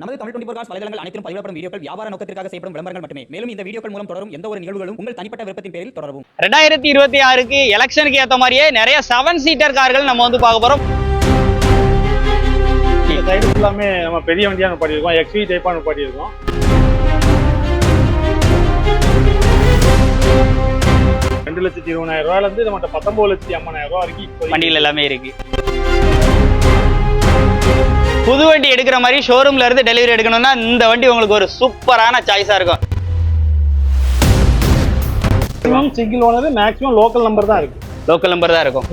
நமது Tamil twenty cos வலைதளங்கள் அனைத்தும் பதிவிடப்படும் வீடியோக்கள் வியாபார நோக்கத்திற்காக செய்யப்படும் விளம்பரங்கள் மட்டுமே. மேலும் இந்த வீடியோக்கள் மூலம் தொடரும் எந்த ஒரு நிகழ்வுகளும் உங்கள் தனிப்பட்ட விருப்பத்தின் பேரில் தொடரவும். ரெண்டாயிரத்தி இருபத்தி ஆறுக்கு எலெக்ஷனுக்கு ஏற்ற மாதிரியே நிறைய செவன் சீட்டர் கார்கள் நம்ம வந்து பார்க்க போறோம். இந்த சைடு ஃபுல்லாமே நம்ம பெரிய வண்டியா நம்ம பண்ணியிருக்கோம் எக்ஸ்வி டைப்பா நம்ம பண்ணியிருக்கோம் ரெண்டு லட்சத்தி இருபதாயிரம் ரூபாயில இருந்து நம்மகிட்ட பத்தொன்பது லட்சத்தி ஐம்பதாயிரம் ரூபாய் வரைக்கும் இப்போ வண்டிகள் எல்லாமே இருக்கு. புது வண்டி எடுக்கிற மாதிரி ஷோரூம்ல இருந்து டெலிவரி எடுக்கணும்னா இந்த வண்டி உங்களுக்கு ஒரு சூப்பரான சாய்ஸா இருக்கும். Maximum single owner maximum local number தான் இருக்கு. லோக்கல் நம்பர் தான் இருக்கும்.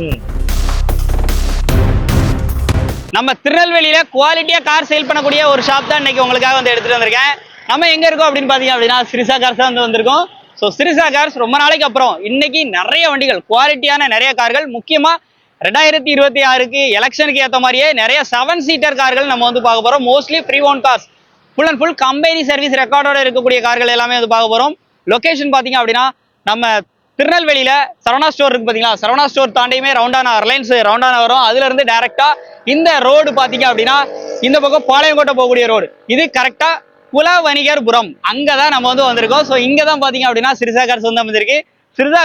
நம்ம திருநெல்வேலியில குவாலிட்டியா கார் சேல் பண்ணக்கூடிய ஒரு ஷாப் தான் இன்னைக்கு உங்களுக்காக வந்து எடுத்துட்டு வந்திருக்கேன். நம்ம எங்க இருக்கோம் அப்படின்னு பாத்தீங்க அப்படின்னா சிரிசா கார்ஸ் தான் வந்து வந்திருக்கோம். ஸோ சிரிசா கார்ஸ் ரொம்ப நாளைக்கு அப்புறம் இன்னைக்கு நிறைய வண்டிகள் குவாலிட்டியான நிறைய கார்கள் முக்கியமா ரெண்டாயிரத்தி இருபத்தி ஆறுக்கு எலெக்ஷனுக்கு ஏற்ற மாதிரியே நிறைய செவன் சீட்டர் கார்கள் நம்ம வந்து பார்க்க போறோம். Mostly preowned cars full and full company service ரெக்கார்டோட இருக்கக்கூடிய கார்கள் எல்லாமே வந்து பார்க்க போறோம். லொகேஷன் பாத்தீங்க அப்படின்னா நம்ம திருநெல்வேலியில சரவணா ஸ்டோர் இருக்கு பாத்தீங்களா சரவணா ஸ்டோர் தாண்டியுமே ரவுண்டானா ரிலையன்ஸ் ரவுண்டானா வரும். அதுல இருந்து டைரக்டா இந்த ரோடு பாத்தீங்க அப்படின்னா இந்த பக்கம் பாளையங்கோட்டை போகக்கூடிய ரோடு இது கரெக்டா குல வணிகர்புரம் அங்கதான் நம்ம வந்து வந்திருக்கோம். ஸோ இங்கதான் பாத்தீங்க அப்படின்னா சிறுசா சொந்தம் வந்திருக்கு. சிறுசா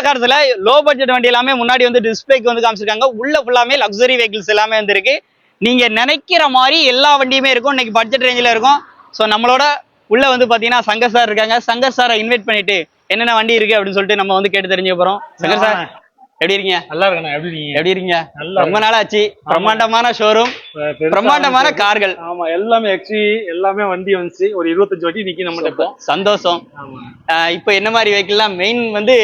லோ பட்ஜெட் வண்டி எல்லாமே முன்னாடி வந்து டிஸ்பிளேக்கு வந்து காமிச்சிருக்காங்க. உள்ள ஃபுல்லாமே லக்ஸரி வெஹிக்கிள்ஸ் எல்லாமே வந்துருக்கு. நீங்க நினைக்கிற மாதிரி எல்லா வண்டியுமே இருக்கும். இன்னைக்கு பட்ஜெட் ரேஞ்சில் இருக்கும். ஸோ நம்மளோட உள்ள வந்து பாத்தீங்கன்னா சங்கர் சார் இருக்காங்க. சங்கர் சாரை இன்வைட் பண்ணிட்டு என்னென்ன வண்டி இருக்கு அப்படின்னு சொல்லிட்டு நம்ம வந்து கேட்டு தெரிஞ்சுக்க போறோம். சங்கர் சார் எப்படி இருக்கீங்க? நல்லா இருக்கண்ணா. எப்படி இருக்கீங்க? எப்படி இருக்கீங்க? நல்லா ரொம்ப நாள் ஆச்சு பிரம்மாண்டமான ஷோரூம் பிரம்மாண்டமான கார்கள். ஆமா எல்லாமே எக்ஸ்வி எல்லாமே வண்டி வந்துச்சு. ஒரு இருபத்தஞ்சு வண்டி நிக்கி நம்ம சந்தோஷம். இப்போ என்ன மாதிரி வெஹிக்கிள்லாம் மெயின் வந்து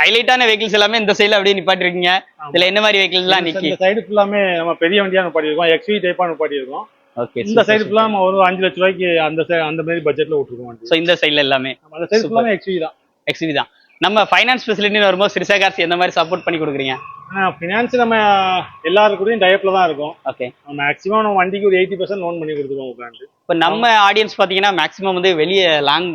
ஹைலைட்டான வெஹிக்கிள்ஸ் எல்லாமே இந்த சைடுல அப்படியே நிப்பாட்டிருக்கீங்க இதுல என்ன மாதிரி வெஹிக்கிள்லாம் நிக்கி? இந்த சைடு ஃபுல்லாமே நம்ம பெரிய வண்டியா நம்ம பண்ணியிருக்கோம் எக்ஸ்வி டைப்பா நம்ம பண்ணியிருக்கோம் ஓகே இந்த சைடு ஃபுல்லா நம்ம ஒரு அஞ்சு லட்ச ரூபாய்க்கு அந்த அந்த மாதிரி பட்ஜெட்ல விட்டுருக்கோம் ஸோ இந்த சைடுல எல்லாமே. அந்த சைடு ஃபுல்லாமே எக்ஸ்வி தான். எக்ஸ்வி தான். நம்ம ஃபைனான்ஸ் ஃபெசிலிட்டின்னு வரும்போது சிறுசா கார்ஸ் எந்த மாதிரி சப்போர்ட் பண்ணி கொடுக்குறீங்க? ஃபினான்ஸ் நம்ம எல்லாருக்கூடயும் டயப்ல தான் இருக்கும். ஓகே மேக்ஸிமம் நம்ம வண்டிக்கு ஒரு எயிட்டி பர்சன்ட் லோன் பண்ணி கொடுத்துருவோம் உட்காந்து இப்போ நம்ம ஆடியன்ஸ் பாத்தீங்கன்னா மேக்ஸிமம் வந்து வெளியே லாங்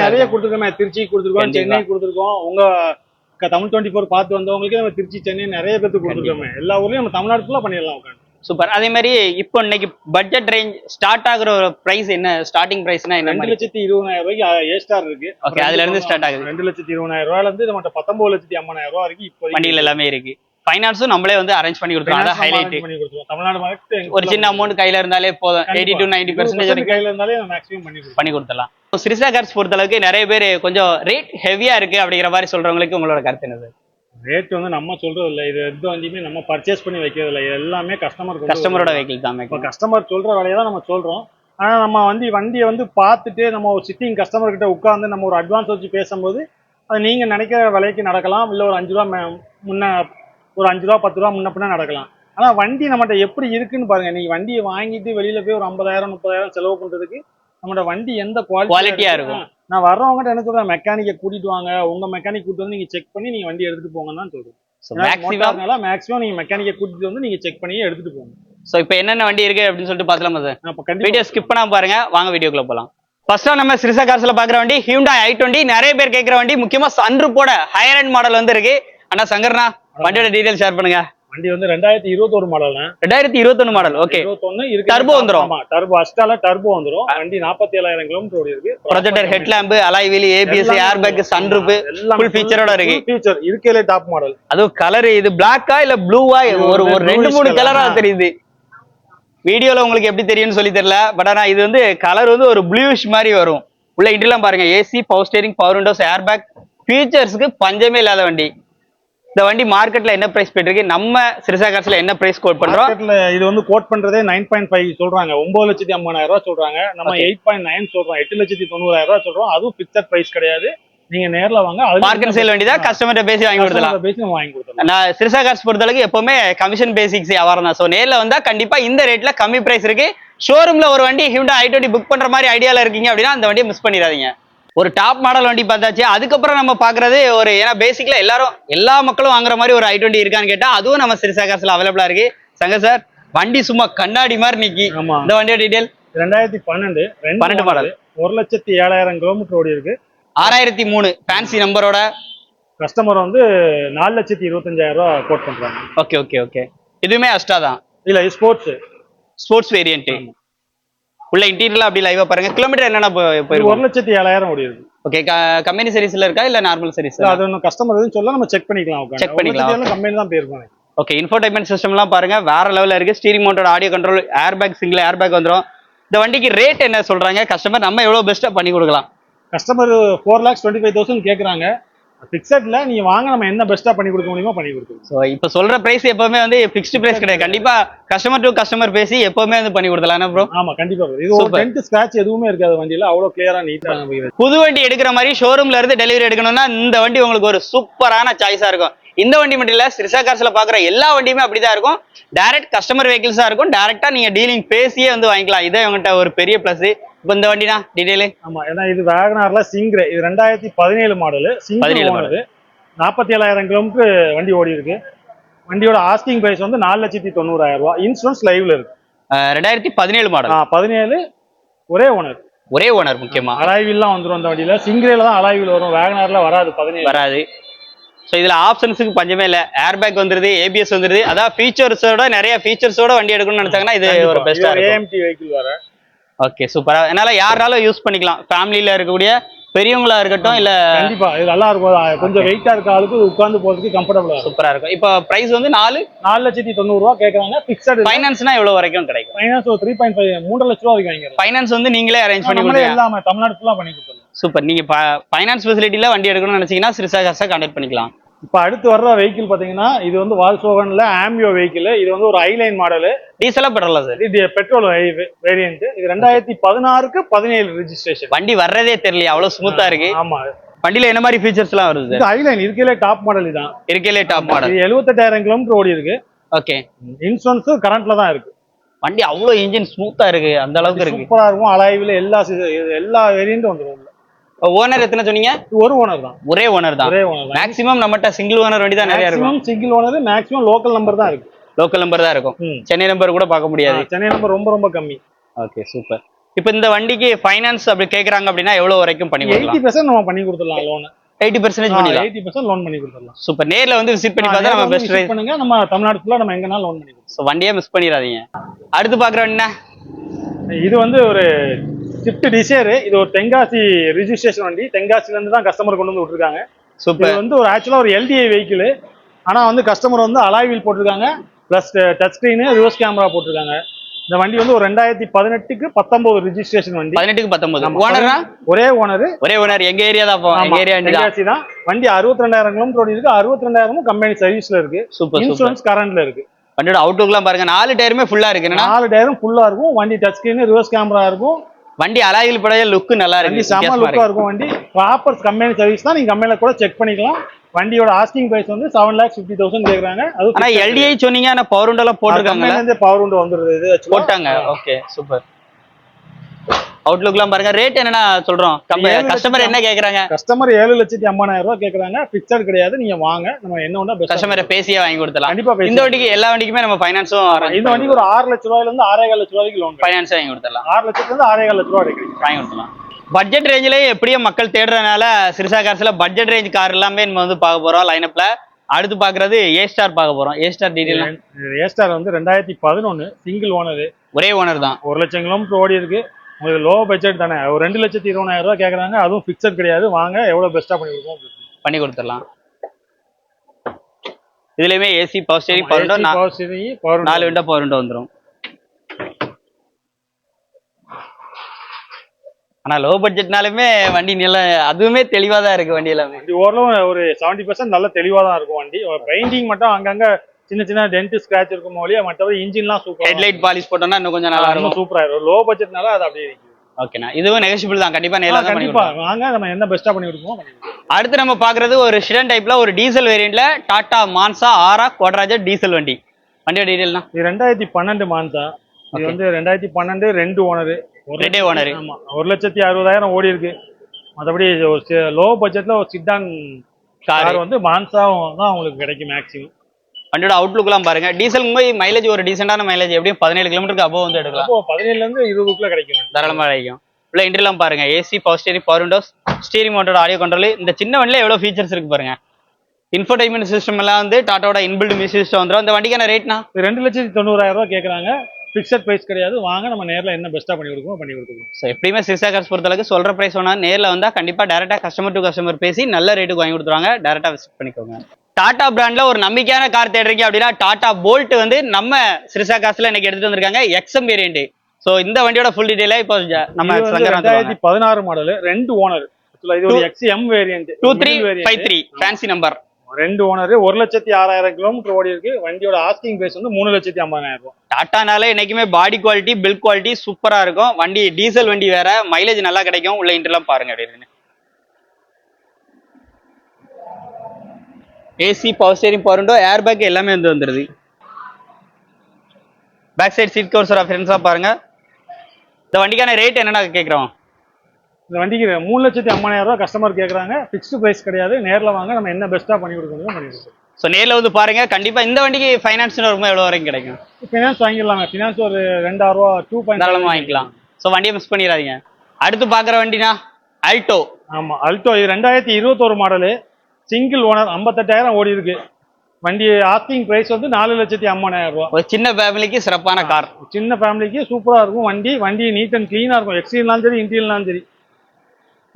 நிறைய கொடுத்துருக்கோமே. திருச்சி கொடுத்துருக்கோம். சென்னை கொடுத்துருக்கோம். உங்க தமிழ் டுவெண்ட்டி ஃபோர் பார்த்து வந்தவங்களுக்கே நம்ம திருச்சி சென்னை நிறைய பேருக்கு கொடுத்துருக்கோமே. எல்லா ஊர்லயும் நம்ம தமிழ்நாடு ஃபுல்லா பண்ணிடலாம் உட்காந்து. சூப்பர் அதே மாதிரி இப்போ இன்னைக்கு பட்ஜெட் ரேஞ்ச் ஸ்டார்ட் ஆகுற பிரைஸ் என்ன? ஸ்டார்டிங் பிரைஸ்னா என்ன ரெண்டு லட்சத்தி இருபதாயிரம் ரூபாய்க்கு ஏ ஸ்டார் இருக்கு. ஓகே அதுல இருந்து ஸ்டார்ட் ஆகுது. ரெண்டு லட்சத்தி இருபதாயிரம் ரூபாயில இருந்து நம்மகிட்ட பத்தொன்பது லட்சத்தி ஐம்பதாயிரம் ரூபாய் வரைக்கும் இப்போ வண்டிகள் எல்லாமே இருக்கு. ஃபைனான்ஸும் நம்மளே வந்து அரேஞ்ச் பண்ணி கொடுத்துருவோம் அதான் ஹைலைட் பண்ணி கொடுத்துருவோம். தமிழ்நாடு ஒரு சின்ன அமௌண்ட் கையில இருந்தாலே போதும். எயிட்டி டு நைன்டி பர்சன்டேஜ் கையில இருந்தாலே மேக்ஸிமம் பண்ணி பண்ணி கொடுத்துடலாம். சிரிசா கார்ஸ் பொறுத்த அளவுக்கு நிறைய பேர் கொஞ்சம் ரேட் ஹெவியா இருக்கு அப்படிங்கிற மாதிரி சொல்றவங்களுக்கு உங்களோட கருத்து என்னது? ரேட் வந்து நம்ம சொல்றது இல்ல இது எந்த வண்டியுமே நம்ம பர்ச்சேஸ் பண்ணி வைக்கிறது இல்ல எல்லாமே கஸ்டமர் கஸ்டமரோட வெஹிக்கிள் தான் இப்போ கஸ்டமர் சொல்ற வேலையை தான் நம்ம சொல்றோம். ஆனா நம்ம வண்டி வண்டியை வந்து பார்த்துட்டு நம்ம ஒரு சிட்டிங் கஸ்டமர் கிட்ட உட்கார்ந்து நம்ம ஒரு அட்வான்ஸ் வச்சு பேசும்போது அது நீங்க நினைக்கிற விலைக்கு நடக்கலாம். இல்ல ஒரு அஞ்சு ரூபா முன்ன ஒரு அஞ்சு ரூபா பத்து ரூபா முன்ன பின்ன நடக்கலாம். ஆனா வண்டி நம்மகிட்ட எப்படி இருக்குன்னு பாருங்க. நீங்க வண்டியை வாங்கிட்டு வெளியில போய் ஒரு ஐம்பதாயிரம் முப்பதாயிரம் செலவு பண்றதுக்கு நம்மளோட வண்டி எந்த குவாலிட்டியா இருக்கும். நான் வர்றவங்ககிட்ட என்ன சொல்றேன்? மெக்கானிக்கை கூட்டிட்டு வாங்க. உங்க மெக்கானிக் கூட்டிட்டு வந்து நீங்க செக் பண்ணி நீங்க வண்டி எடுத்துட்டு போங்கன்னு தான் சொல்றேன். மேக்ஸிமம் மேக்ஸிமம் நீங்க மெக்கானிக்கை கூட்டிட்டு வந்து நீங்க செக் பண்ணி எடுத்துட்டு போங்க. ஸோ இப்போ என்னென்ன வண்டி இருக்கு அப்படின்னு சொல்லிட்டு பார்த்துலாமா சார் வீடியோ ஸ்கிப் பண்ணாம பாருங்க. வாங்க வீடியோக்குள்ள போலாம். ஃபர்ஸ்டா நம்ம சிறுசா கார்ஸ்ல பாக்குற வண்டி ஹியூண்டா ஐ டுவெண்ட்டி நிறைய பேர் கேட்குற வண்டி முக்கியமா சன்ரூப்போட ஹையர் அண்ட் மாடல் வந்து இருக்கு. அண்ணா சங்கர்னா வண்டியோட டீடைல் ஷேர் பண்ணுங்க. வண்டி வந்து ரெண்டாயிரத்தி இருபத்தொரு மாடல்னா ரெண்டாயிரத்தி இருபத்தொன்னு மாடல் ஓகே இருபத்தொன்னு இருக்கு. Turbo வந்துரும். ஆமா. டர்போ அஸ்டால டர்போ வந்துரும். வண்டி நாற்பத்தி ஏழாயிரம் கிலோமீட்டர் ஓடி இருக்கு projector headlamp alloy wheel ABS air bag sunroof full ஃபீச்சரோட இருக்கு. ஃபீச்சர் இருக்கலே டாப் மாடல் அதுவும் கலர் இது பிளாக்கா இல்ல ப்ளூவா ஒரு ஒரு ரெண்டு மூணு. கலரா தெரியுது. வீடியோல உங்களுக்கு எப்படி தெரியும்னு சொல்லி தெரியல. பட் ஆனா இது வந்து கலர் வந்து ஒரு ப்ளூஷ் மாதிரி வரும். உள்ள இன்டர்லாம் பாருங்க. AC power steering power windows air bag ஃபீச்சர்ஸ்க்கு பஞ்சமே இல்லாத வண்டி. இந்த வண்டி மார்க்கெட்ல என்ன பிரைஸ் போயிட்டு இருக்கு நம்ம சிறுசா காசுல என்ன பிரைஸ் கோட் பண்றோம்? இது வந்து கோட் பண்றதே நைன் பாயிண்ட் ஃபைவ் சொல்றாங்க. ஒன்பது லட்சத்தி ஐம்பதாயிரம் ரூபாய் சொல்றாங்க. நம்ம. எயிட் பாயிண்ட் நைன் சொல்றோம். எட்டு லட்சத்தி தொண்ணூறாயிரம் ரூபாய் சொல்றோம். அதுவும் பிக்சர் பிரைஸ் கிடையாது. நீங்க நேர்ல வாங்க. அது மார்க்கெட் சேல் வண்டி தான் கஸ்டமர்கிட்ட பேசி வாங்கி கொடுக்கலாம் பேசி வாங்கி கொடுத்துடலாம். நான் சிறுசா கார்ஸ் பொறுத்தளவுக்கு எப்பவுமே கமிஷன் பேசிக்ஸ் வியாபாரம் தான். ஸோ நேர்ல வந்தா கண்டிப்பா இந்த ரேட்ல கம்மி பிரைஸ் இருக்கு. ஷோரூம்ல ஒரு வண்டி ஹியூண்டா ஐ டுவெண்ட்டி புக் பண்ற மாதிரி ஐடியால இருக்கீங்க அப்படின்னா அந்த வண்டியை மிஸ் பண்ணிடாதீங்க. ஒரு டாப் மாடல் வண்டி பார்த்தாச்சு. அதுக்கப்புறம் நம்ம பாக்குறது ஒரு ஏன்னா பேசிக்ல எல்லாரும் எல்லா மக்களும் வாங்குற மாதிரி ஒரு ஐ டுவெண்ட்டி இருக்கான்னு கேட்டா அதுவும் நம்ம சிறுசா காசுல அவைலபிளா இருக்கு. சங்க சார் வண்டி சும்மா கண்ணாடி மாதிரி நிக்கி. ஆமா. இந்த வண்டியோட டீடைல் ரெண்டாயிரத்தி பன்னெண்டு பன்னெண்டு model. ஒரு லட்சத்தி ஏழாயிரம் கிலோமீட்டர் ஓடி இருக்கு. ஆறாயிரத்தி மூணு ஃபேன்சி நம்பரோட கஸ்டமர் வந்து நாலு லட்சத்தி இருபத்தஞ்சாயிரம் ரூபாய் கோட் பண்றாங்க. ஓகே ஓகே ஓகே இதுவுமே அஷ்டா தான். இல்ல இது ஸ்போர்ட்ஸ் ஸ்போர்ட்ஸ் வேரியன்ட் உள்ள இன்டீரியர்ல அப்படி லைவா பாருங்க. கிலோமீட்டர் என்னென்ன இது ஒரு போயிருக்கும் லட்சத்தி ஏழாயிரம் ஓடி இருக்கு. ஓகே கம்பெனி சர்வீஸ்ல இருக்கா? இல்ல நார்மல் சர்வீஸ் இல்ல, அது ஒன்றும் கஸ்டமர் எதுவும் சொல்ல நம்ம செக் பண்ணிக்கலாம் Check பண்ணிக்கலாம். கம்பெனி தான் போயிருக்கோம். ஓகே இன்ஃபோடைன்மெண்ட் சிஸ்டம்லாம் பாருங்க. வேற லெவல்ல இருக்கு. Steering மவுண்டோட audio control air bag single air bag வந்துரும். இந்த வண்டிக்கு ரேட் என்ன சொல்றாங்க? கஸ்டமர் நம்ம எவ்வளவு பெஸ்ட்டா பண்ணி கொடுக்கலாம்? Customer four lakhs twenty five thousand கேட்குறாங்க ஃபிக்ஸட்ல நீங்க வாங்க நம்ம என்ன பெஸ்ட்டாக பண்ணி கொடுக்க முடியுமோ பண்ணி கொடுக்குறோம் ஸோ இப்போ சொல்ற பிரைஸ் எப்பவுமே வந்து ஃபிக்ஸ்டு பிரைஸ் கிடையாது. கண்டிப்பா கஸ்டமர் டு கஸ்டமர் பேசி எப்பவுமே வந்து பண்ணி கொடுக்கலாம் ப்ரோ ஆமா கண்டிப்பா. இது ஒரு. டென்ட் ஸ்கிராச் எதுவுமே இருக்காது வண்டியில. அவ்வளவு கிளியரா நீட்டா புது வண்டி எடுக்கிற மாதிரி ஷோரூம்ல இருந்து டெலிவரி எடுக்கணும்னா இந்த வண்டி உங்களுக்கு ஒரு சூப்பரான சாய்ஸா இருக்கும். இந்த வண்டி மட்டும் இல்ல சிறுசா கார்ஸ்ல பாக்குற எல்லா வண்டியுமே அப்படிதான் இருக்கும். டைரக்ட் கஸ்டமர் வெஹிக்கிள்ஸா இருக்கும். டைரக்டா நீங்க டீலிங் பேசியே வந்து வாங்கிக்கலாம். இதே உங்கள்கிட்ட ஒரு பெரிய பிளஸ் இப்போ இந்த வண்டினா டீடைலு ஆமா ஏன்னா இது வேகனார்ல சிங்க்ரே இது ரெண்டாயிரத்தி பதினேழு மாடலு 17 ஓனரு. நாற்பத்தி ஏழாயிரம் கிலோமீட்டர் வண்டி ஓடி இருக்கு. வண்டியோட ஆஸ்கிங் பிரைஸ் வந்து நாலு லட்சத்தி தொண்ணூறாயிரம் ரூபாய் இன்சூரன்ஸ் லைவ்ல இருக்கு. ரெண்டாயிரத்தி பதினேழு மாடல் பதினேழு ஒரே ஓனர் ஒரே ஓனர் முக்கியமா? அலாய்வில்லாம் வந்துரும் அந்த வண்டியில. சிங்கிரேல தான் அலாய்வில் வரும். வேகனார்ல வராது பதினேழு. வராது. ஸோ இதுல ஆப்ஷன்ஸுக்கு பஞ்சமே இல்ல. ஏர் பேக் வந்துருது ஏபிஎஸ் வந்துருது. அதான் ஃபீச்சர்ஸோட நிறைய ஃபீச்சர்ஸோட வண்டி எடுக்கணும்னு நினைச்சாங்கன்னா இது ஒரு பெஸ்டா இருக்கும். ஏஎம்டி வெஹிக்கிள் வர ஓகே சூப்பரா அதனால யாராலும் யூஸ் பண்ணிக்கலாம். ஃபேமிலியில இருக்கக்கூடிய பெரியவங்களா இருக்கட்டும் இல்ல கண்டிப்பா இது நல்லா இருக்கும். கொஞ்சம் வெயிட்டா இருக்க ஆளுக்கு உட்கார்ந்து போறதுக்கு கம்ஃபர்டபுளா சூப்பரா இருக்கும். இப்போ பிரைஸ் வந்து நாலு நாலு லட்சத்தி தொண்ணூறு ரூபா கேட்கறாங்க பிக்சட் ஃபைனான்ஸ்னா எவ்வளவு வரைக்கும் கிடைக்கும்? ஃபைனான்ஸ் ஒரு த்ரீ பாயிண்ட் ஃபைவ் மூன்றரை லட்ச ரூபா வரைக்கும் ஃபைனான்ஸ் வந்து நீங்களே அரேஞ்ச் பண்ணி கொடுங்க. எல்லாமே தமிழ்நாடு ஃபுல்லா பண்ணி கொடுத்துடலாம். சூப்பர் நீங்க ஃபைனான்ஸ் ஃபெசிலிட்டில வண்டி எடுக்கணும்னு நினைச்சீங்கன்னா சிறுசா காசா கான்டாக்ட் பண்ணிக்கலாம். இப்போ அடுத்து வர்ற வெஹிக்கிள் பாத்தீங்கன்னா இது வந்து வால்சோகன்ல ஆம்பியோ வெஹிக்கிள் இது வந்து ஒரு ஐலைன் மாடல் டீசலா பெட்ரோலா சார் இது பெட்ரோல் வேரியன்ட் இது ரெண்டாயிரத்தி பதினாறுக்கு பதினேழு ரெஜிஸ்ட்ரேஷன் வண்டி வர்றதே தெரியல அவ்வளவு ஸ்மூத்தா இருக்கு. ஆமா. வண்டியில என்ன மாதிரி ஃபீச்சர்ஸ் எல்லாம் வருது இது ஐலைன் இருக்கலே டாப் மாடல் இதான் இருக்கலே டாப் மாடல் இது எழுபத்தெட்டாயிரம் கிலோமீட்டர் ஓடி இருக்கு. ஓகே இன்சூரன்ஸ் கரண்ட்ல தான் இருக்கு. வண்டி அவ்வளவு இன்ஜின் ஸ்மூத்தா இருக்கு அந்த அளவுக்கு இருக்கு. சூப்பரா இருக்கும் அலாய்வில் எல்லா எல்லா வேரியன்ட்டும் வந்துடும் ஓனர் எத்தனை சொன்னீங்க? ஒரு ஓனர் தான். ஒரே ஓனர் தான். ஒரே ஓனர் மேக்ஸிமம் நம்மகிட்ட சிங்கிள் ஓனர் வண்டி தான் நிறைய இருக்கும். Single owner maximum local number தான் இருக்கு. லோக்கல் நம்பர் தான் இருக்கும். சென்னை நம்பர் கூட பார்க்க முடியாது. சென்னை நம்பர் ரொம்ப ரொம்ப கம்மி. ஓகே சூப்பர் இப்போ இந்த வண்டிக்கு ஃபைனான்ஸ் அப்படி கேக்குறாங்க அப்படின்னா எவ்வளவு வரைக்கும் பண்ணி எயிட்டி பெர்சன்ட் நம்ம பண்ணி கொடுத்துடலாம் லோன் எயிட்டி பர்சன்டேஜ் பண்ணிடலாம் எயிட்டி பெர்சன்ட் லோன் பண்ணி கொடுத்துடலாம். சூப்பர் நேர்ல வந்து விசிட் பண்ணி பார்த்தா நம்ம பெஸ்ட் visit பண்ணுங்க. நம்ம தமிழ்நாடு ஃபுல்லா நம்ம எங்கனாலும் லோன் பண்ணி கொடுத்துடலாம். ஸோ வண்டியே மிஸ் பண்ணிடாதீங்க. அடுத்து வண்டி என்ன? இது வந்து ஒரு ஸ்விஃப்ட் டிசைர் இது ஒரு தென்காசி ரிஜிஸ்ட்ரேஷன் வண்டி. தென்காசில இருந்து தான் கஸ்டமர் கொண்டு வந்து விட்டுருக்காங்க. சூப்பர். வந்து ஒரு ஆக்சுவலா ஒரு எல்டிஐ வெஹிக்கிள் ஆனா வந்து கஸ்டமர் வந்து அலாய் வீல் போட்டிருக்காங்க. Plus touch screen reverse camera போட்டிருக்காங்க. இந்த வண்டி வந்து ஒரு ரெண்டாயிரத்தி பதினெட்டுக்கு பத்தொன்பது ரிஜிஸ்ட்ரேஷன் வண்டி. பதினெட்டுக்கு பத்தொன்பது. ஓனர்னா ஒரே ஓனர் ஒரே ஓனர் எங்க ஏரியா தான் ஏரியா தென்காசி தான். வண்டி அறுபத்தி ரெண்டாயிரம் கிலோமீட்டர் இருக்கு அறுபத்தி ரெண்டாயிரமும் கம்பெனி சர்வீஸ்ல இருக்கு. சூப்பர் இன்சூரன்ஸ் கரண்ட்ல இருக்கு. வண்டியோட அவுட்லுக்லாம் பாருங்க. நாலு டயருமே ஃபுல்லா இருக்கு. நாலு டயரும் ஃபுல்லா இருக்கும். வண்டி டச் ஸ்கிரீன் ரிவர்ஸ் கேமரா இருக்கும். வண்டி அலாயில் படைய லுக் நல்லா இருக்கு. செம லுக்கா இருக்கு. இருக்கும் வண்டி. ப்ராப்பர் கம்பெனி சர்வீஸ் தான். நீங்க கம்பெனில கூட செக் பண்ணிக்கலாம். வண்டியோட ஆஸ்கிங் பிரைஸ் வந்து செவன் லேக்ஸ் ஃபிஃப்டி தௌசண்ட் கேக்குறாங்க. அது ஆனா எல்டிஐ சொன்னீங்க ஆனா பவர் விண்டோலாம் போட்டிருக்காங்க பவர் உண்டு வந்துருது. போட்டாங்க. ஓகே சூப்பர் அவுட்லுக்லாம் பாருங்க. ரேட் என்னன்னா சொல்றோம். கஸ்டமர் என்ன கேக்குறாங்க? கஸ்டமர் ஏழு லட்சத்தி ஐம்பதாயிரம் ரூபாய் கேக்குறாங்க. பிக்சர் கிடையாது. நீங்க வாங்க. நம்ம என்ன ஆ கஸ்டமரை பேசியே வாங்கி கொடுத்தலாம் கண்டிப்பா இந்த வண்டிக்கு எல்லா வண்டிக்குமே நம்ம ஃபைனான்ஸும் இந்த வண்டிக்கு ஒரு ஆறு லட்ச ரூபாயில இருந்து ஆறே லட்ச ரூபாய்க்கு லோன் ஃபைனான்ஸ் வாங்கி கொடுத்துடலாம். ஆறு லட்சத்துல இருந்து ஆறே லட்ச ரூபாய் வாங்கி கொடுத்துடலாம். பட்ஜெட் ரேஞ்சிலே எப்படியும் மக்கள் தேடுறதுனால சிறுசா கார்ஸ்ல பட்ஜெட் ரேஞ்ச் கார் எல்லாமே நம்ம வந்து பார்க்க போறோம் லைனப்ல அடுத்து பாக்குறது ஏ ஸ்டார் பார்க்க போறோம். ஏ ஸ்டார் டீடைல் ஏஸ்டார் வந்து ரெண்டாயிரத்தி பதினொன்னு சிங்கிள் ஓனர் ஒரே ஓனர் தான். ஒரு லட்சம் கிலோமீட்டர் ஓடி இருக்கு உங்களுக்கு லோ பட்ஜெட் தானே. ஒரு ரெண்டு லட்சத்தி இருபதாயிரம் ரூபாய் கேக்குறாங்க அதுவும் பிக்சர் கிடையாது. வாங்க எவ்வளவு பெஸ்டா பண்ணி கொடுப்போம். பண்ணி கொடுத்துடலாம். இதுலயுமே AC power steering power window window. நாலு விண்டோ பவர் விண்டோ வந்துரும். ஆனா லோ பட்ஜெட்னாலுமே வண்டி நல்ல அதுவுமே தெளிவா தான் இருக்கு வண்டி எல்லாமே. வண்டி ஓரளவு ஒரு செவன்டி பர்சன்ட் நல்ல தெளிவா தான் இருக்கும் வண்டி. பெயிண்டிங் மட்டும் அங்கங்க சின்ன சின்ன டென்ட் ஸ்கிராச் இருக்கும் ஒழிய மற்றபடி இன்ஜின்லாம் சூப்பர் ஹெட்லைட் பாலிஷ் போட்டோம்னா இன்னும் கொஞ்சம் நல்லா இருக்கும். சூப்பரா இருக்கும். லோ பட்ஜெட்னால அது அப்படியே இருக்கு ஓகேண்ணா இதுவும் நெகஷிபிள் தான். கண்டிப்பா பண்ணி கண்டிப்பா. வாங்க நம்ம என்ன பெஸ்டா பண்ணி கொடுப்போம். அடுத்து நம்ம பாக்குறது ஒரு ஷிடன் டைப்ல ஒரு டீசல் வேரியன்ட்ல டாடா மான்சா ஆரா கோட்ராஜர் டீசல் வண்டி. வண்டியோட டீடைல்னா இது ரெண்டாயிரத்தி பன்னெண்டு மான்சா இது. வந்து ரெண்டாயிரத்தி பன்னெண்டு ரெண்டு ஓனரு ரெண்டே ஓனர் ஆமா. ஒரு லட்சத்தி அறுபதாயிரம் ஓடி இருக்கு. மற்றபடி லோ பட்ஜெட்ல ஒரு சிட்டான் கார் வந்து மான்சாவும் தான் உங்களுக்கு கிடைக்கும் மேக்ஸிமம் வண்டியோட அவுட்லுக்லாம் பாருங்க. டீசல் போய் மைலேஜ் ஒரு டீசென்டான மைலேஜ் எப்படியும் பதினேழு கிலோமீட்டருக்கு அபோவ் வந்து எடுக்கலாம். பதினேழுல இருந்து இருபதுக்குள்ள கிடைக்கும். தாராளமா கிடைக்கும். உள்ள இன்டர்லாம் பாருங்க. AC power steering power windows steering மோட்டரோட audio control இந்த சின்ன வண்டியில எவ்வளவு ஃபீச்சர்ஸ் இருக்கு பாருங்க. இன்ஃபோடைன்மெண்ட் சிஸ்டம் எல்லாம் வந்து டாட்டாவோட இன்பில்ட் மியூசிக் சிஸ்டம் வந்துடும் இந்த வண்டிக்கான ரேட்னா ரெண்டு லட்சத்தி தொண்ணூறாயிரம் ரூபாய் கேக்குறாங்க. ஃபிக்ஸட் பிரைஸ் கிடையாது. வாங்க நம்ம நேர்ல என்ன பெஸ்ட்டா பண்ணி கொடுக்கணும் பண்ணி கொடுக்கணும் ஸோ எப்படியுமே சிறுசா கார்ஸ் பொறுத்தளவுக்கு சொல்ற பிரைஸ் சொன்னா நேர்ல வந்தா கண்டிப்பா டேரக்டா கஸ்டமர் டு கஸ்டமர் பேசி நல்ல ரேட்டுக்கு வாங்கி கொடுத்துருவாங்க. டேரக்டா விசிட் பண்ணிக்கோங்க. டாடா பிராண்ட்ல ஒரு நம்பிக்கையான கார் தேடுறீங்க அப்படின்னா டாடா போல்ட் வந்து நம்ம சிறுசா காசுல இன்னைக்கு எடுத்துட்டு வந்திருக்காங்க எக்ஸம் வேரியன்ட் ஸோ இந்த வண்டியோட ஃபுல் டீடைலா இப்போ நம்ம ரெண்டாயிரத்தி பதினாறு மாடல் ரெண்டு ஓனர் இது ஒரு X M variant two three five three fancy number ரெண்டு ஓனர் ஒரு லட்சத்தி ஆறாயிரம் கிலோமீட்டர் ஓடி இருக்கு. வண்டியோட ஆஸ்கிங் பிரைஸ் வந்து மூணு லட்சத்தி ஐம்பதாயிரம் டாட்டானால என்னைக்குமே பாடி குவாலிட்டி பில்ட் குவாலிட்டி சூப்பரா இருக்கும். வண்டி டீசல் வண்டி வேற மைலேஜ் நல்லா கிடைக்கும். உள்ள இன்டர்லாம் பாருங்க அப்படின்னு. AC power steering power window air bag எல்லாமே வந்து வந்துருது. பேக் சைடு சீட் கவர்ஸ் ஃப்ரெண்ட்ஸா பாருங்க. இந்த வண்டிக்கான ரேட் என்னடா கேக்குறோம்? இந்த வண்டிக்கு மூணு லட்சத்தி ஐம்பதாயிரம் ரூபாய் கஸ்டமர் கேக்குறாங்க. ஃபிக்ஸ்டு பிரைஸ் கிடையாது. நேர்ல வாங்க. நம்ம என்ன பெஸ்ட்டா பண்ணி கொடுக்கணும் பண்ணி கொடுக்கணும் ஸோ நேர்ல வந்து பாருங்க. கண்டிப்பா இந்த வண்டிக்கு ஃபைனான்ஸ் வரும்போது எவ்வளவு வரைக்கும் கிடைக்கும்? ஃபினான்ஸ் வாங்கிடலாங்க. ஃபினான்ஸ் ஒரு ரெண்டாயிரம் ரூபா டூ பாயிண்ட் தாராளமா வாங்கிக்கலாம். ஸோ வண்டியை மிஸ் பண்ணிடாதீங்க. அடுத்து பாக்குற வண்டினா அல்டோ ஆமா அல்டோ இது ரெண்டாயிரத்தி இருபத்தோரு மாடலு சிங்கிள் ஓனர் ஐம்பத்தெட்டாயிரம் ஓடி இருக்கு. வண்டி ஆஸ்கிங் பிரைஸ் வந்து நாலு லட்சத்தி ஐம்பதாயிரம் ரூபாய் ஒரு சின்ன ஃபேமிலிக்கு சிறப்பான கார் சின்ன ஃபேமிலிக்கு சூப்பரா இருக்கும் வண்டி. வண்டி நீட் அண்ட் கிளீனா இருக்கும். எக்ஸ்டீரியர்னாலும் சரி இன்டீரியர்னாலும் சரி.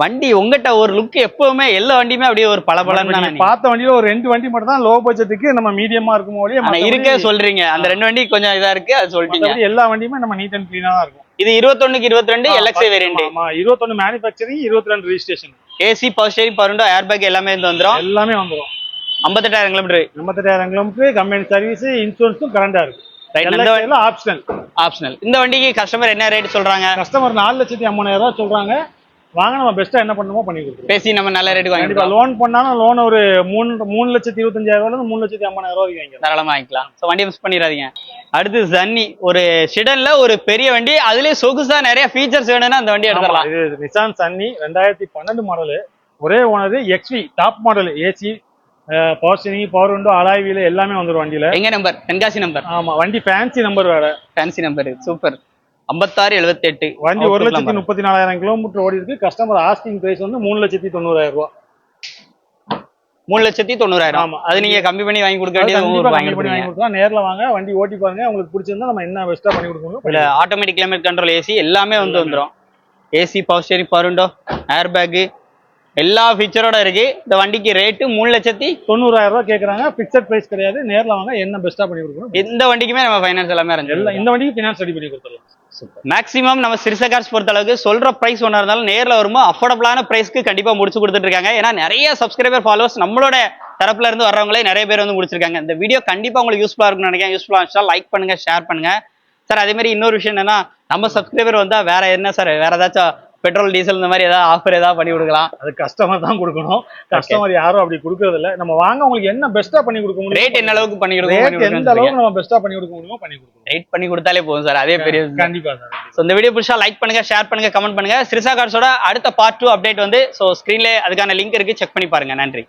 வண்டி உங்ககிட்ட ஒரு லுக் எப்பவுமே எல்லா வண்டியுமே அப்படியே ஒரு நீங்க நினைக்கிறேன். பார்த்த வண்டியில ஒரு ரெண்டு வண்டி மட்டும் தான் லோ பட்ஜெட்டுக்கு நம்ம மீடியமா இருக்கும் போதே இருக்கே சொல்றீங்க. அந்த ரெண்டு வண்டி கொஞ்சம் இதா இருக்கு அது சொல்லிட்டீங்க. எல்லா வண்டியுமே நம்ம நீட் அண்ட் கிளீனா தான் இருக்கும். இது இருபத்தொன்னுக்கு இருபத்தி ரெண்டு எல்எக்ஸ்ஐ வேரியன்ட் ஆமா இருபத்தொன்னு மேனுஃபேக்சரிங் இருபத்தி ரெண்டு registration AC power steering power window air bag எல்லாமே இருந்து வந்துரும். எல்லாமே வந்துடும் ஐம்பத்தெட்டாயிரம் கிலோமீட்டர் எண்பத்தெட்டாயிரம் கிலோமீட்டர் கம்பெனி சர்வீஸ் இன்சூரன்ஸும் கரண்டா இருக்கு. ஆப்ஷனல் ஆப்ஷனல் இந்த வண்டிக்கு கஸ்டமர் என்ன ரேட் சொல்றாங்க? கஸ்டமர் நாலு லட்சத்தி ஐம்பதாயிரம் ரூபாய் சொல்றாங்க. வாங்க நம்ம பெஸ்ட்டா என்ன பண்ணுமோ பண்ணி கொடுத்துருவோம். பேசி நம்ம நல்ல ரேட்டுக்கு வாங்கி கண்டிப்பா லோன் பண்ணாலும் லோன் ஒரு மூணு மூணு லட்சத்தி இருபத்தஞ்சாயிரம் ரூபாய் மூணு லட்சத்தி ஐம்பதாயிரம் ரூபாய்க்கு வாங்கிக்கலாம். தாராளமா வாங்கிக்கலாம். ஸோ வண்டியை மிஸ் பண்ணிடாதீங்க. அடுத்து ஜன்னி ஒரு ஷிடன்ல ஒரு பெரிய வண்டி. அதுலயே சொகுசா நிறைய ஃபீச்சர்ஸ் வேணும்னா அந்த வண்டி ஆமா, எடுத்துடலாம் இது நிசான் சன்னி ரெண்டாயிரத்தி பன்னெண்டு மாடலு ஒரே owner XV top model AC power steering power window alloy wheel எல்லாமே வந்துடும் வண்டியில. எங்க நம்பர் தென்காசி நம்பர் ஆமா வண்டி ஃபேன்சி நம்பர் வேற. Fancy number super. ஐம்பத்தாறு எழுபத்தெட்டு வண்டி ஒரு லட்சத்தி முப்பத்தி நாலாயிரம் கிலோமீட்டர் ஓடி இருக்கு. கஸ்டமர் ஆஸ்கிங் பிரைஸ் வந்து மூணு லட்சத்தி தொண்ணூறாயிரம் ரூபாய் மூணு லட்சத்தி தொண்ணூறாயிரம். ஆமா. அது நீங்க கம்மி பண்ணி வாங்கி கொடுக்க வேண்டியது வாங்கி கொடுக்கலாம். நேர்ல வாங்க. வண்டி ஓட்டி பாருங்க. உங்களுக்கு பிடிச்சிருந்தா நம்ம என்ன பெஸ்ட்டா பண்ணி கொடுக்கணும் ஆட்டோமேட்டிக் கிளைமேட் கண்ட்ரோல் ஏசி எல்லாமே வந்து வந்துரும். AC power steering power window air bag எல்லா ஃபீச்சரோட இருக்கு. இந்த வண்டிக்கு ரேட்டு மூணு லட்சத்தி தொண்ணூறாயிரம் ரூபாய் கேக்குறாங்க. பிக்சட் பிரைஸ் கிடையாது. நேர்ல வாங்க. என்ன பெஸ்ட்டா பண்ணி கொடுக்கணும் இந்த வண்டிக்குமே நம்ம ஃபைனான்ஸ் எல்லாமே எல்லாம் அரேஞ்ச் இந்த வண்டிக்கு ஃபினான்ஸ் ரெடி பண்ணி கொடுத்துடலாம். மேக்ஸிமம் நம்ம சிறுச கார்ஸ் பொறுத்த அளவுக்கு சொல்ற பிரைஸ் ஒன்றா இருந்தாலும் நேரில் வரும்போது அஃபோர்டபுளான பிரைஸ்க்கு கண்டிப்பா முடிச்சு கொடுத்துட்டு இருக்காங்க. ஏன்னா நிறைய சப்ஸ்கிரைபர் ஃபாலோவர்ஸ் நம்மளோட தரப்புல இருந்து வர்றவங்களே நிறைய பேர் வந்து முடிச்சிருக்காங்க. இந்த வீடியோ கண்டிப்பா உங்களுக்கு யூஸ்ஃபுல்லா இருக்கும்னு நினைக்கிறேன். யூஸ்ஃபுல்லா இருந்துச்சா லைக் பண்ணுங்க ஷேர் பண்ணுங்க. சார் அதே மாதிரி இன்னொரு விஷயம் என்னன்னா நம்ம சப்ஸ்கிரைபர் வந்தா வேற என்ன சார்? வேற ஏதாச்சும் பெட்ரோல் டீசல் இந்த மாதிரி ஏதாவது ஆஃபர் ஏதாவது பண்ணி கொடுக்கலாம். அது கஸ்டமர் தான் கொடுக்கணும். கஸ்டமர் யாரும் அப்படி கொடுக்கறது இல்ல. நம்ம வாங்க உங்களுக்கு என்ன பெஸ்ட்டா பண்ணி கொடுக்க முடியும் ரேட் என்ன அளவுக்கு பண்ணி ரேட் எந்த அளவுக்கு நம்ம பெஸ்ட்டா பண்ணி கொடுக்க முடியுமோ பண்ணி கொடுக்கணும் ரேட் பண்ணி கொடுத்தாலே போதும் சார். அதே பெரிய. கண்டிப்பா சார் ஸோ இந்த வீடியோ பிடிச்சா லைக் பண்ணுங்க ஷேர் பண்ணுங்க கமெண்ட் பண்ணுங்க. சிறுசா கார்ஸோட அடுத்த பார்ட் டூ அப்டேட் வந்து ஸோ ஸ்க்ரீன்ல அதுக்கான லிங்க் இருக்கு. செக் பண்ணி பாருங்க. நன்றி.